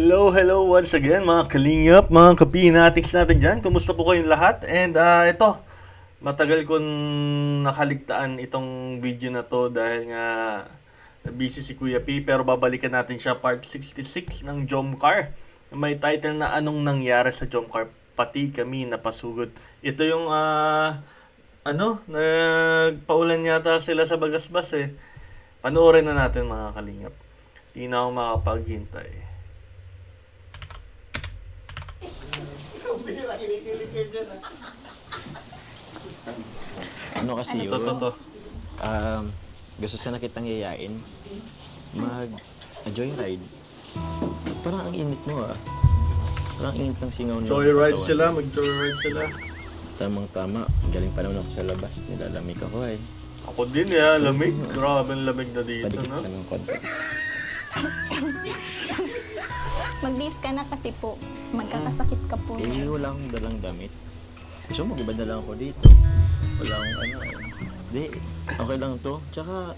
Hello, hello once again mga kalingap, mga kapinatics natin dyan. Kumusta po kayong lahat? And ah, ito, matagal ko nakaligtaan itong video na to dahil nga busy si Kuya P. Pero babalikan natin siya part 66 ng Jomcar. May title na Anong Nangyari sa Jomcar? Pati kami napasugod. Ito yung ah, ano, nagpaulan yata sila sa Bagasbas eh. Panoorin na natin mga kalingap. Hindi na ako makapaghintay. Ano kasi Ito, yun? to, to. Um, gusto sana kitang yayain. Mag a joyride. Parang ang init mo ah. Parang ang init ng singaw ng Joyride katawan. sila, mag-joyride sila. Tamang tama. Galing pa naman ako sa labas. Nilalamig ako eh. Ako din eh, lamig. Grabe ang lamig na dito, Padikit no? ka ng konti. Mag-dis ka na kasi po. Magkakasakit ka po. Eh, wala akong dalang damit. Gusto mo, mag-iba na lang ako dito. Wala akong ano eh. Di, okay lang to. Tsaka,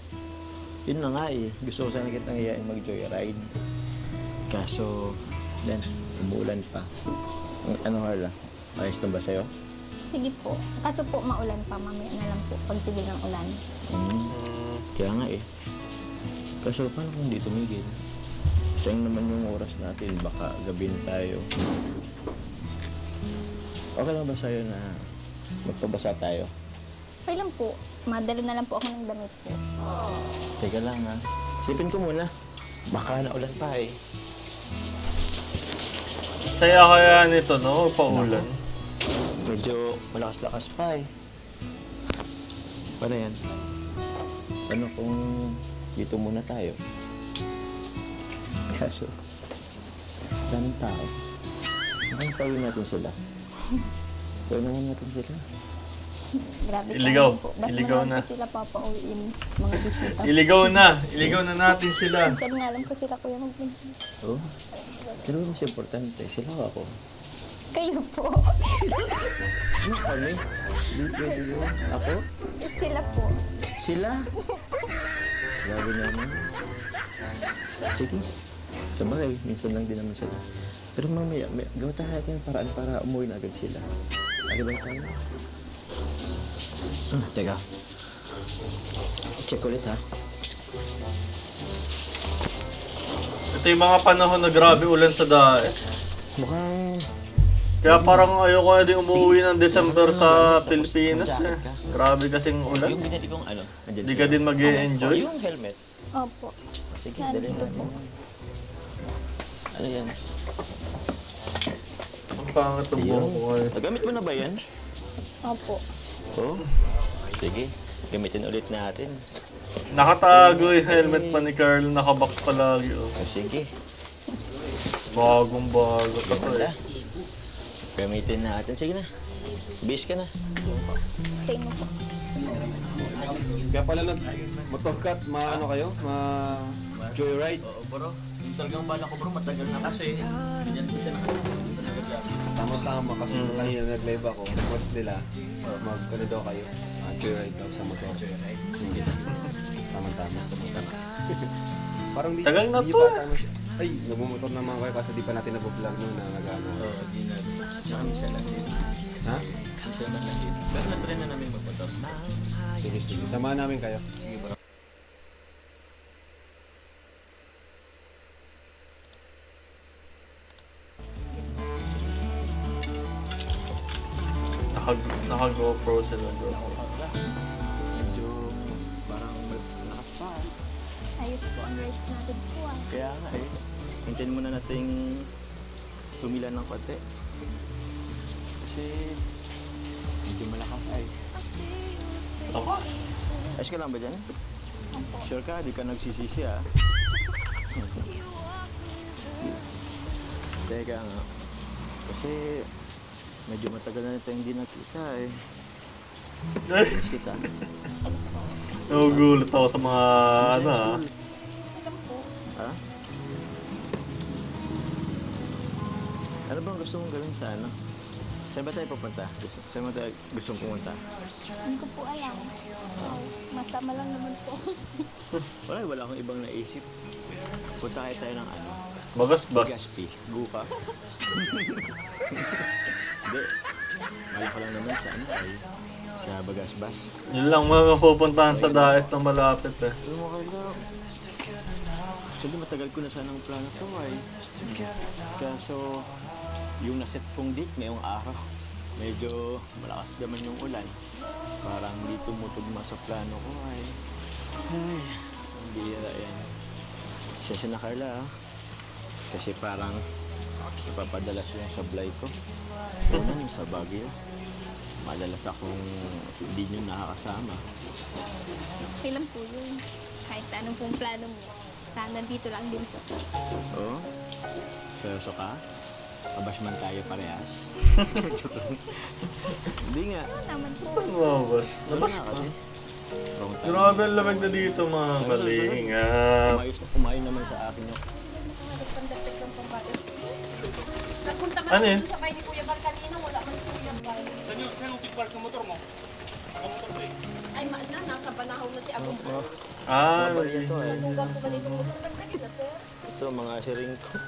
yun na nga eh. Gusto ko sana kitang yayain mag-joyride. Kaso, yan, umuulan pa. Ang- Ano Harla? Ayos na ba sa'yo? Sige po. Kaso po maulan pa. Mamaya na lang po pagtigil ng ulan. Hmm. Mm, Kaya nga eh. Kaso paano kung hindi tumigil? Sayang naman yung oras natin, baka gabi na tayo. Okay lang ba sa'yo na magpabasa tayo? Okay lang po. Madali na lang po ako ng damit po. Teka lang ha. Sipin ko muna. Baka naulan pa eh. saya kaya nito, no? Paulan. Medyo malakas-lakas pa eh. Paano yan? Ano kung dito muna tayo? Kaso, daming tao. Bakit tawin natin sila? Tawin naman natin sila. Grabe Iligaw. po. Ba't Iligaw na. sila papauwiin mga bisita? Iligaw na. Iligaw na natin sila. Minsan nga lang po sila kuya mag Oo. Pero mas importante, sila o ako. Kayo po. Ano kami? Di pwede yun. Ako? sila po. Sila? Grabe naman. Sige. Sabagay, minsan lang din naman sila. Pero mamaya, may, gawa tayo natin paraan para umuwi na agad sila. Agad lang tayo. Ah, teka. Check ulit ha. Ito yung mga panahon na grabe ulan sa dae. Mukhang... Kaya parang ayoko na din umuwi ng December sa Pilipinas eh. Grabe kasing ulan. Yung binili kong ano, Hindi ka din mag enjoy Yung helmet. Opo. Sige, dali natin. Ano yan? Ang pangat ng buhok ko eh. Nagamit mo na ba yan? Opo. Oo. Sige, gamitin ulit natin. Nakatago yung helmet pa ni Carl. Nakabox palagi. Oh. O sige, Bagong bago pa to ganda. eh. Gamitin natin. Sige na. Bis ka na. Mo po. Kaya pala nag motorcat, maano kayo? Ma joyride. Oo, bro. Talagang bala ko bro, matagal na kasi. Ganyan ko siya Tama-tama kasi Mm. kanina nag-live ako. Request nila, mag ano daw kayo? Ah, joyride daw sa motor. Joyride. Sige. Tama-tama. Tama-tama. Parang di, Tagal na di to pa tama siya. Ay, nagmumotor naman kayo kasi di pa natin nag-vlog noon na nag-ano. Oo, di na. Saka minsan lang din. Ha? Minsan lang din. Pero na-try na namin magmotor. Sige, sige. Samahan namin kayo. Sige bro. GoPro sila bro. Medyo parang malakas pa. Ayos po ang rights natin po ah. Kaya nga eh. Hintayin muna nating tumila ng konti. Kasi medyo malakas ay. Lakas. Ayos ka lang ba dyan? Sure ka, di ka nagsisisi ah. Teka nga. Kasi medyo matagal na natin hindi nakita eh. Kita. Nagugulat ako sa mga ano ah. Ha? Ano bang gusto mong gawin sa ano? Saan ba tayo pupunta? Gusto, saan ba tayo gusto mong pumunta? Hindi ko po alam. Masama lang naman po ako. Wala, wala akong ibang naisip. Punta kaya tayo ng ano? Bagas-bas. Gaspi. Gupa. Hindi. Mahal ko lang naman sa ano ay sa Bagasbas. Yun lang mga mapupuntahan sa diet na malapit eh. Pero mo lang. Actually, matagal ko na sanang plano to ay. Kaso, yung naset kong date ngayong araw, medyo malakas naman yung ulan. Parang hindi tumutugma sa plano ko ay. Ay, hindi yan. Siya siya na Carla ah. Kasi parang napapadalas yung sablay ko. Unang sa Baguio. Madalas akong hindi nyo nakakasama. Okay lang po yun. Kahit anong pong plano mo. Basta nandito lang din po. Oo. Seryoso ka? Kabash man tayo parehas. Hindi nga. Ano naman po. Lumabas. Labas Wala pa. Wrong time. Grabe ang lamig na dito mga kalingap. Umayos, umayon naman sa akin yung Ano yun? sa ni Kuya Bar kanina, wala man si Kuya Bar. Saan yung, saan yung tigpark ng motor mo? Ang motor ko eh. Ay, ma na, nasa banahon na si Agong Oh, Ah, ito eh. Tugang ko ba nito mo? Lagi na, sir. Ito, mga siring ko.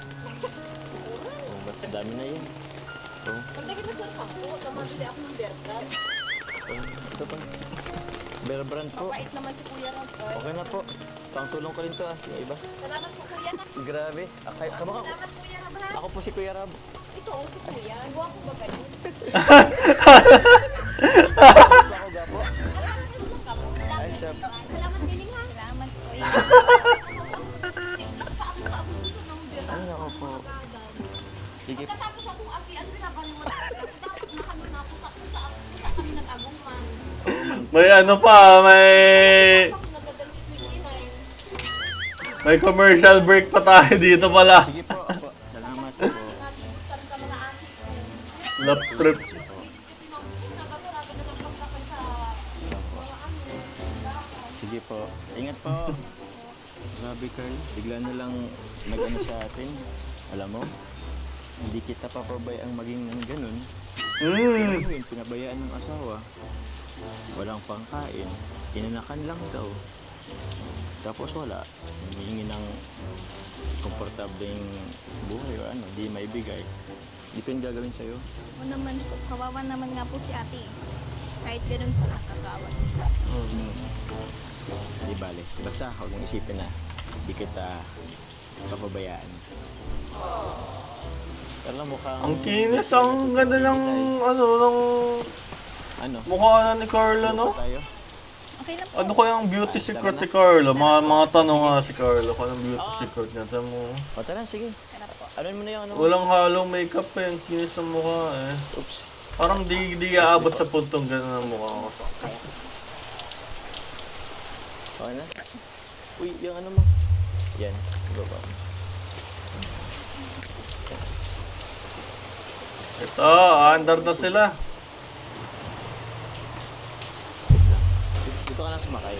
Oh, ba't dami na yun? Oh, Pagdagi na, sir, ako. Namabili ako ng Bertrand. oh, ito pa. Bear brand po. Mabait naman si Kuya Rob. Oy. Okay na po. Pangtulong ko rin to ah. Yung iba. Salamat po, Kuya. Grabe. Akay, kamukha ko. Salamat, Kuya Rob. ha? Ako po si Kuya Rab. Oh, si Kuya. Guwapo ba kayo? Ako gapo. Ay. Salamat, Niling, ha? Salamat ako Bertrand. Ay, ako po. Sige po. Pagkatapos akong apian sila, kalimutan ko. Dapat na kami napunta ko sa sa kami nag-agong man. May ano pa, may Ako 29. may commercial break pa tayo dito pala. Sige po. Ingat po. Grabe, Carl. Bigla na lang nag-ano sa atin. Alam mo, hindi kita papabayaan maging ng ganun. Mm. Ano yun, pinabayaan ng asawa. Walang pangkain. Inanakan lang daw. Tapos wala. Humingi ng komportableng buhay o ano, di maibigay. Hindi ko yung gagawin sa'yo. O naman po. Kawawa naman nga po si ate. Kahit ganun po, nakakawa. Di bale. Basta huwag mong isipin na di kita papabayaan. Pero mukhang... Ang kinis, ang ganda ng ano, ng Ano? mukha na ni Carla, no? Tayo? Okay lang po. Ano kaya ang beauty secret ni Carla? Mga, mga tanong nga si Carla, kung anong beauty secret niya. Tama mo, O tara, sige. Tara po. Ano mo na yung ano? walang halong makeup eh, ang kinis ng mukha eh. Oops. Parang di, di aabot sa puntong gano'n ang mukha ko. Okay na? Uy, yung ano mo? Yan. Baba. Ito, under na sila. Dito, ka na sumakay.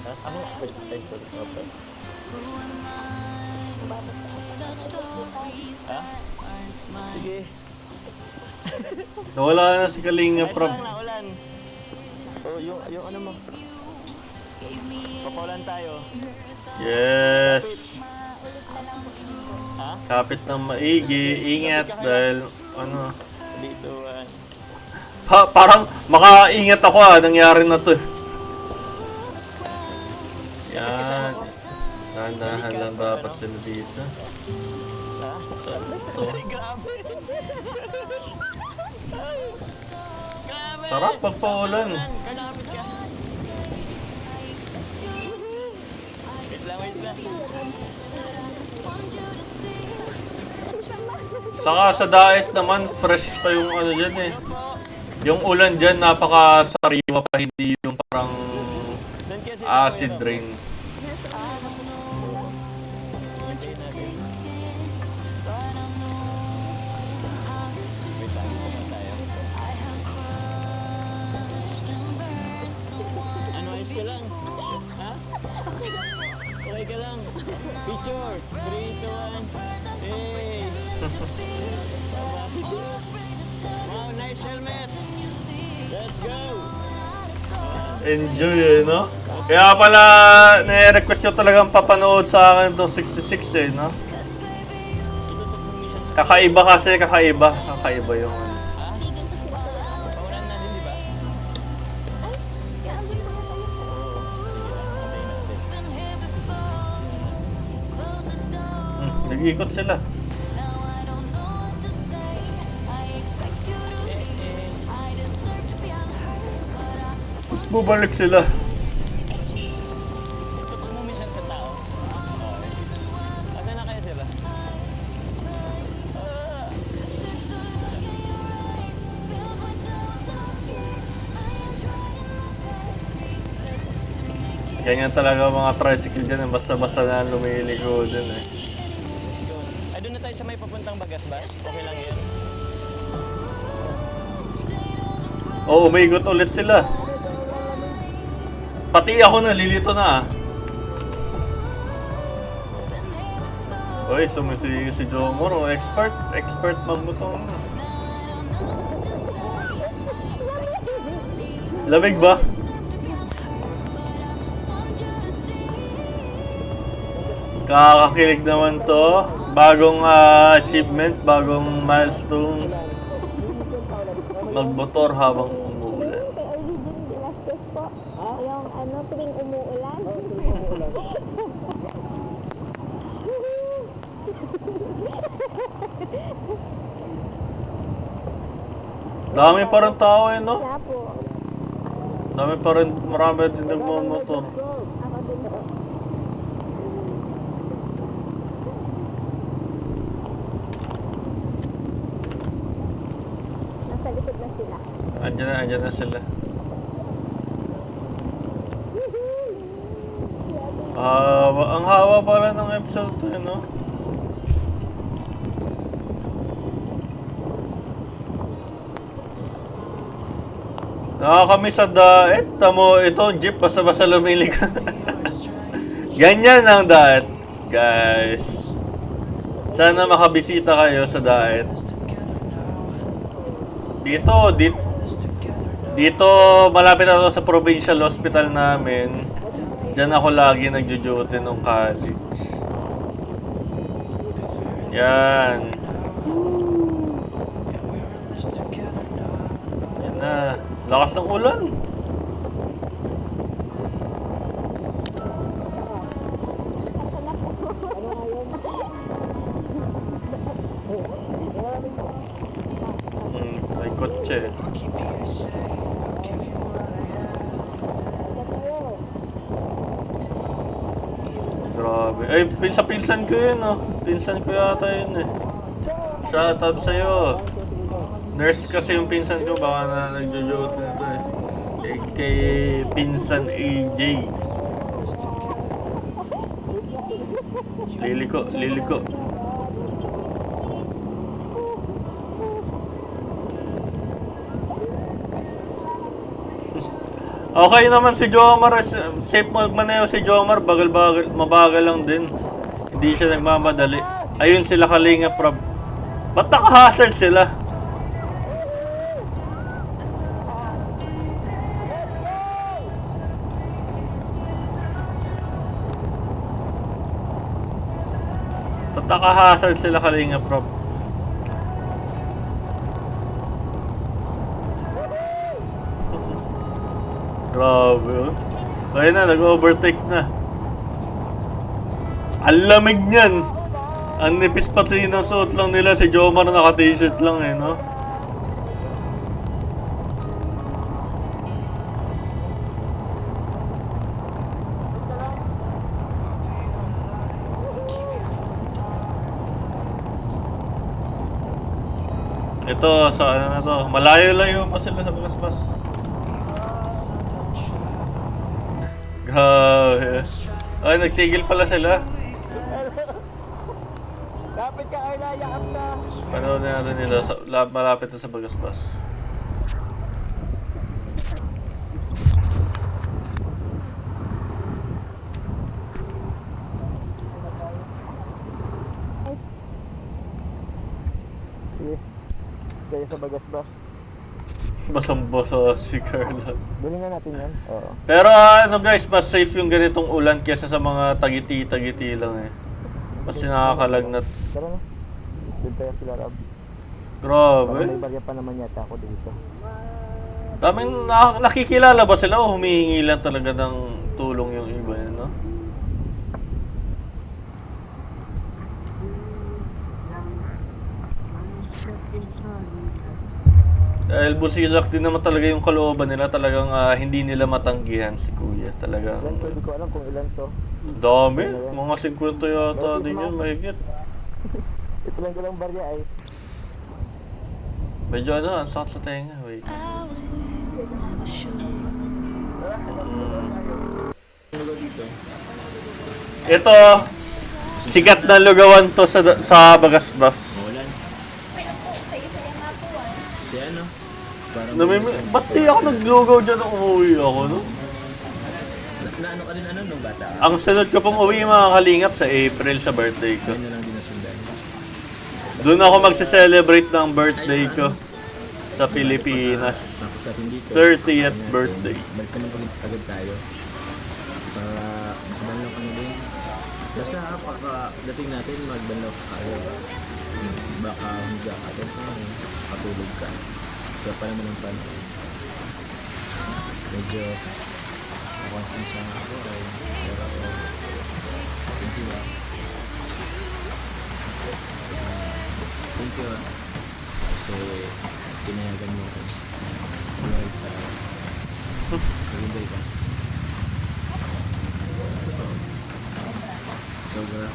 Ha? Ano? Wait, ay, sorry. Okay. Ha? Sige. Nawala na si Kalinga Ayos Prab. lang, naulan. Oh, yung, yung ano mo. Papaulan tayo. Yes. Na. Ha? Kapit ng maigi, ingat dahil ano. Dito, ah. Pa, parang makaingat ako ah, nangyari na to. Yan. Dahan-dahan lang dapat sila dito. Ha? Ay, grabe. Sarap pagpaulan. Kalapit ka. Wait. Saka sa diet naman, fresh pa yung ano dyan eh. Yung ulan dyan, napaka-sariwa pa, hindi yung parang acid rain. Wait Picture! 3, 2, 1. Hey! wow, nice helmet! Let's go! Enjoy eh, no? Kaya pala, nire-request nyo talagang papanood sa akin itong 66 eh, no? Kakaiba kasi, kakaiba. Kakaiba yung ano. Nag-ikot sila. Bubalik sila. Ganyan talaga mga tricycle dyan. Basta-basta na lumiligo dun eh. Tayo sa may papuntang bagas ba? Okay lang yun. Oo, oh, umigot ulit sila. Pati ako nalilito na ah. Uy, sumisigi si Jomoro. Expert. Expert magbutong. Lamig ba? Kakakilig naman to. Bagong ah, achievement, bagong milestone. Magmotor habang umuulan. Yung ano, tuwing umuulan. Dami pa rin tao eh, no? Dami pa rin, marami din nagmamotor. Ako din po. Nasa likod na sila. Andiyan na, andiyan na sila. Ah, ang hawa pala ng episode 2, eh, no? Nakakamiss sa daet. Tamo, ito, jeep, basta-basta lumilig. Ganyan ang daet, guys. Sana makabisita kayo sa daet. Dito, dito, dito, malapit ako sa provincial hospital namin. Diyan ako lagi nagjo-duty nung college. Yan. Yan na. Lakas ng ulan. Pinsan ko yun, oh. Pinsan ko yata yun, eh. Shout out sa'yo. Nurse kasi yung pinsan ko, baka na nagjo-joke na ito, eh. eh. Kay pinsan AJ. Liliko, liliko. Okay naman si Jomar, S- safe magmaneho si Jomar, bagal-bagal, mabagal lang din. Hindi siya nagmamadali. Ayun sila kalinga prob. Ba't naka-hazard sila? Ba't naka-hazard sila kalinga prob? Grabe oh. Ayun na, nag-overtake na. Ang lamig niyan. Ang nipis pati ng suot lang nila. Si Jomar naka-t-shirt lang eh, no? Ito, sa ano na to. Malayo-layo pa sila sa Bagasbas. Grabe. Ay, nagtigil pala sila. Kapit ka, Arla, yakap na. Panood na natin nila. Sa, la, malapit na sa Bagasbas. Kayo sa bagas ba? Basang-basa si Carla. Bili nga natin yan. Oo. Pero ah, ano guys, mas safe yung ganitong ulan kesa sa mga tagiti-tagiti lang eh. Mas nakakalagnat. Tara na. Doon tayo sila Rob. Grabe. barya pa naman yata ako dito. Daming na- nakikilala ba sila o humihingi lang talaga ng tulong yung iba, eh, no? Dahil busilak din naman talaga yung kalooban nila, talagang ah, hindi nila matanggihan si Kuya. Talagang Hindi ko alam kung ilan to. dami, mga 50 yata din yun, mahigit. Ito lang dalang barya ay. Medyo ano, ang sakit sa tenga, wait. Mm. Ito, sikat na lugawan to sa sa Bagasbas. Namim ba't di ako naglugaw dyan nung umuwi ako, no? na, na ano ka din ano nung bata? Ang sunod ko pong uwi mga kalingap sa April sa birthday ko. Lang nasundan. Doon ako magse-celebrate ng birthday ko sa Pilipinas. Tapos natin dito. 30th birthday. Balik naman agad, agad tayo. Para magbanlaw kami din. Basta pagka-dating natin, magbanlaw ka tayo. Baka higa ka doon. Patulog ka. So, pa naman ang panahon. Medyo nakonsensya nga ako. Pero ako. Thank you ah. Ah, Thank you ah. Kasi pinayagan mo ako. Buhay ka. Magbay ka. Sobra.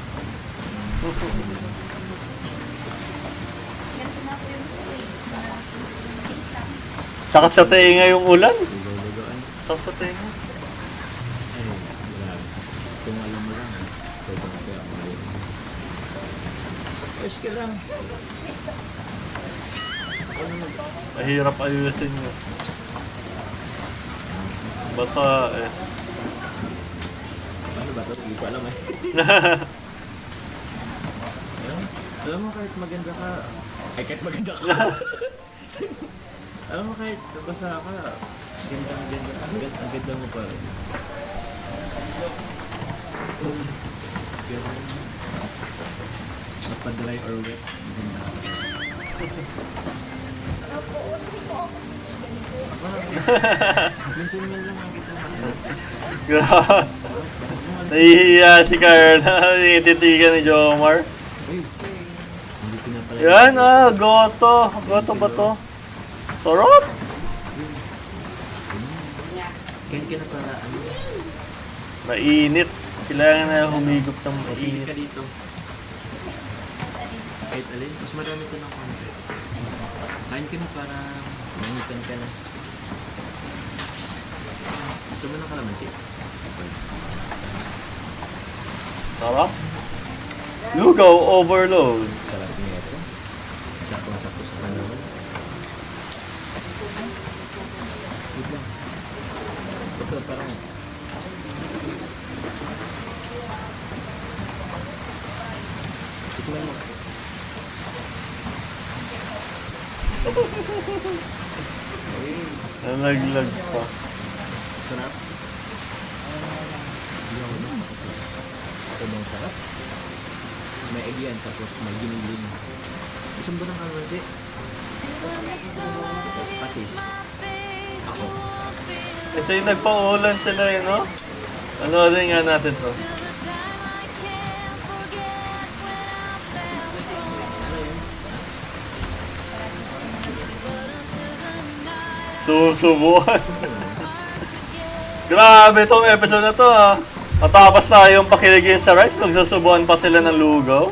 Ganito nga po yung gusto eh. Sakat sa tenga yung ulan. Sakat sa tenga. Mahirap ayusin yun. Basta eh. Paano ba ito? Hindi ko alam eh. alam, alam mo kahit maganda ka, ay kahit maganda ka. alam mo kahit basa ka, ganda ang ganda, ang ganda, ang ganda mo pa rin. Napadry or wet, ganda ka. Ako titigan po. Minsan man lang ang kita. Grabe. Nahihiya si Carla. Titigan ni Jomar. Hindi pinapala. Yan ah, goto. Goto ba to? Sarap. Na para ano, Mainit. Kailangan na humigop ng mainit. dito. Kahit alin, mas marami ka ng konti. Kain ka na para manitan ka na. Gusto mo ng kalamansi? Sarap. Lugaw overload. Sarap niya ito. Sakong-sakto sa panahon. Wait lang. Ito parang Tikman mo. Uy, Nalaglag pa. sarap. Kasi sobrang sarap. May egg yan tapos may giniling. Gusto mo ba ng kalamansi? Patis. Ako. Ito yung nagpaulan sila eh, no? Ano din nga natin to. Susubuan. Grabe tong episode na to ha. Matapos na yung pakiligin sa rice, nagsusubuan pa sila ng lugaw.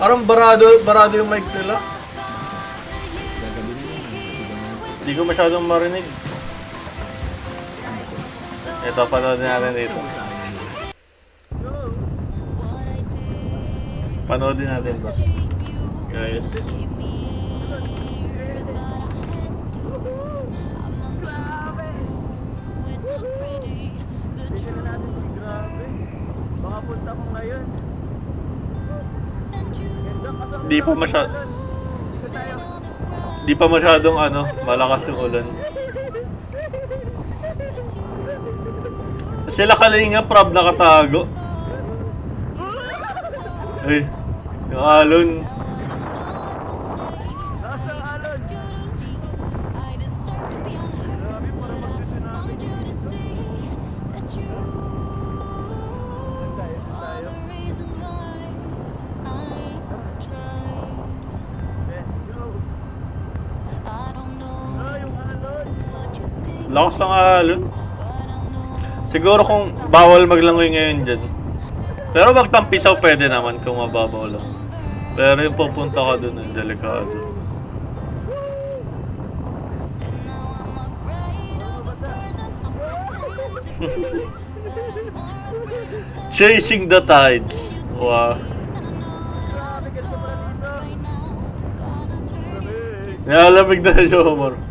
Parang barado, barado yung mic nila. Hindi ko masyadong marinig. Ito, panoodin natin dito. Panoodin natin ba? Guys. Di pa masya... Di pa masyadong ano, malakas yung ulan. Sila kalinga, prob nakatago. Ay, yung alon. Lakas ng alon. Siguro kung bawal maglangoy ngayon dyan. Pero magtampisaw pwede naman kung mababaw lang. Pero yung pupunta ka dun, yung delikado. Chasing the tides. Wow. Nalamig na si Omar.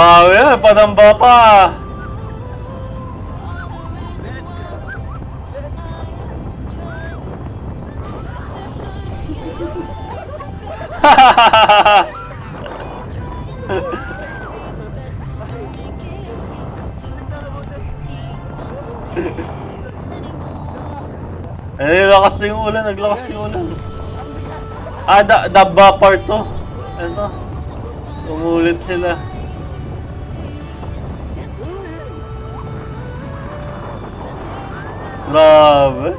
Grabe, padamba pa. Eh, lakas yung ulan, naglakas yung ulan. Ah, da, daba part to. Ito. Umulit sila. Grabe.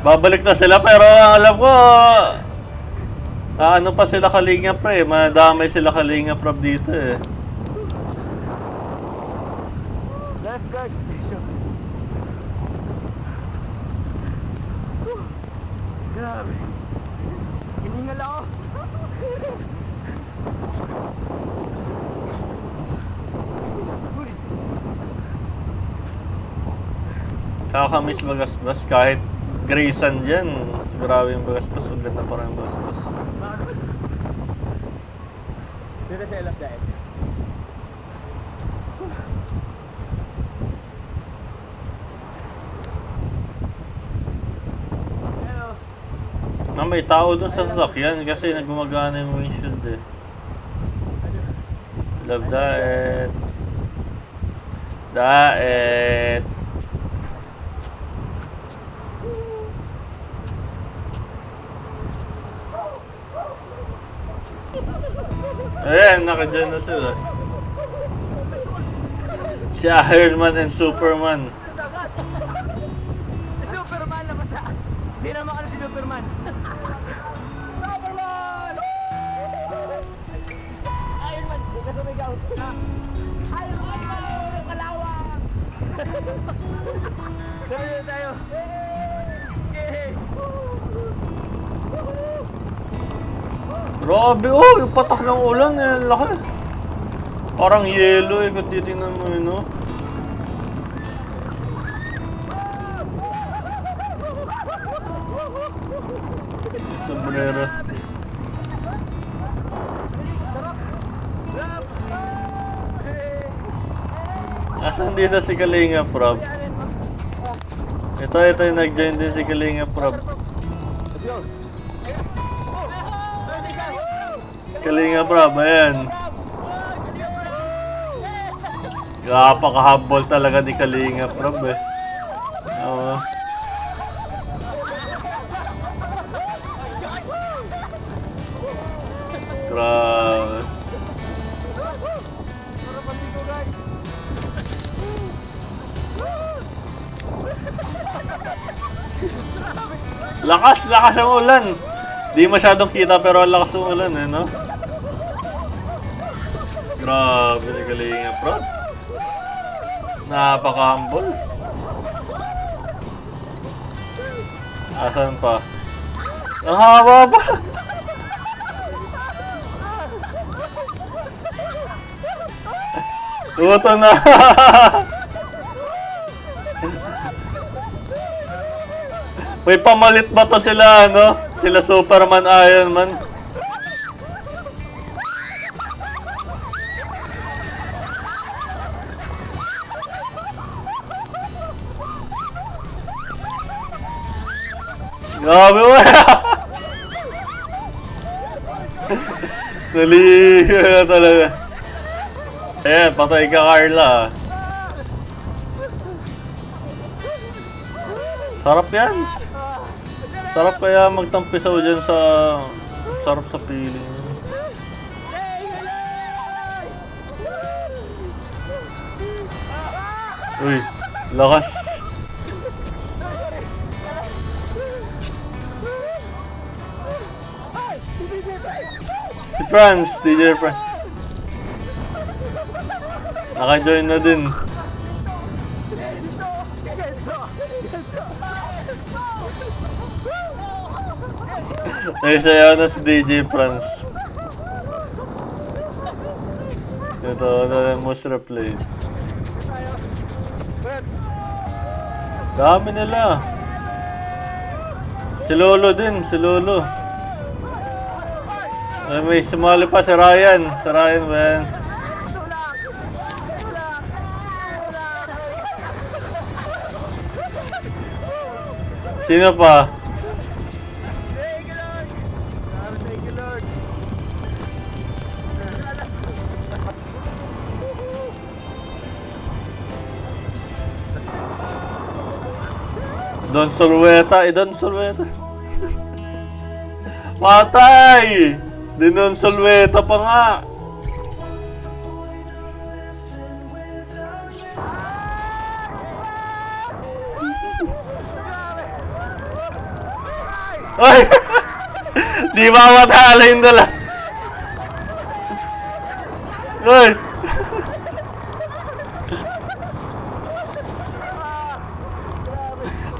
Babalik na sila pero alam ko ah, ano pa sila kalinga pre, madamay sila kalinga prab dito eh. Lifeguard station. Grabe. Hiningal ako. Kakamiss bagasbas kahit Grayson dyan. Grabe yung bagasbas. Ang ganda pa rin yung bagasbas. Dito sa Elap Daet. Ah, may tao dun sa sasakyan kasi nagumagana yung windshield eh. Love daet. Daet. Ayan, nakadyan na sila. Si Iron Man and Superman. Superman na siya. Hindi naman ka sumigaw. Iron Man! Kalawang! Sabi tayo. Yay! Grabe, oh, yung patak ng ulan, eh, laki. Parang yelo eh, kung titingnan mo yun, oh. Dito si Kalinga Prab? Ito, ito yung nag-join din si Kalinga Prab. Kalinga Prab, ayan. Napaka-humble talaga ni Kalinga Prab eh. Lakas, lakas ang ulan. Di masyadong kita pero ang lakas ng ulan eh, no? Grabe ni Kalinga Prod. Napaka-humble. Asan pa? Ang haba pa! Tuto na! May pamalit ba to sila, ano? Sila Superman, Iron Man? Grabe mo! Naligo na talaga. Eh, patay ka, Carla. Sarap yan. Sarap kaya magtampisaw dyan sa... Sarap sa piling. Uy, lakas. Si Franz, DJ Franz. Naka-join na din. Nagsayaw na si DJ Franz. Ito, ano yung most replayed. Dami nila. Si Lolo din, si Lolo. Ay, may sumali pa si Ryan. Si Ryan ba yan? Sino pa? Don Solweta, eh Don Solweta. Matay! Di Don Solweta pa nga. Ay! Di ba matala yung dala? Ay!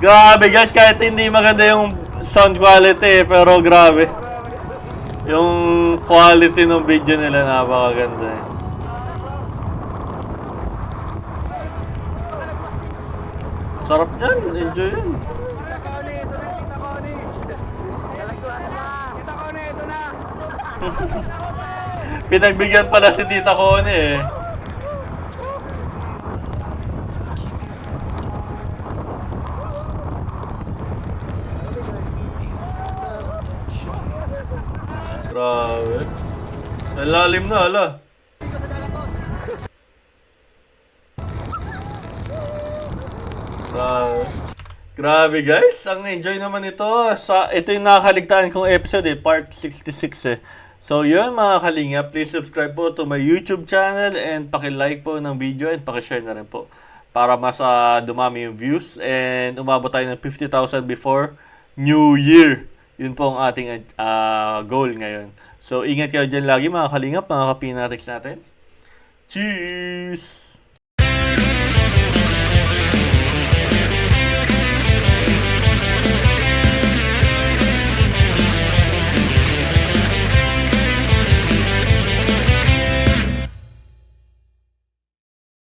Grabe guys, kahit hindi maganda yung sound quality, pero grabe. Yung quality ng video nila napakaganda eh. Sarap yan, enjoy yan. Pinagbigyan pala si Tita Connie eh. Grabe. Ang lalim na, ala. Grabe. Grabe guys, ang enjoy naman ito. Sa, ito yung nakakaligtaan kong episode eh, part 66 eh. So yun mga kalinga, please subscribe po to my YouTube channel and paki-like po ng video and paki-share na rin po para mas ah, dumami yung views and umabot tayo ng 50,000 before New Year. Yun po ang ating ah, goal ngayon. So ingat kayo dyan lagi mga kalingap, mga kapinatics natin. Cheers!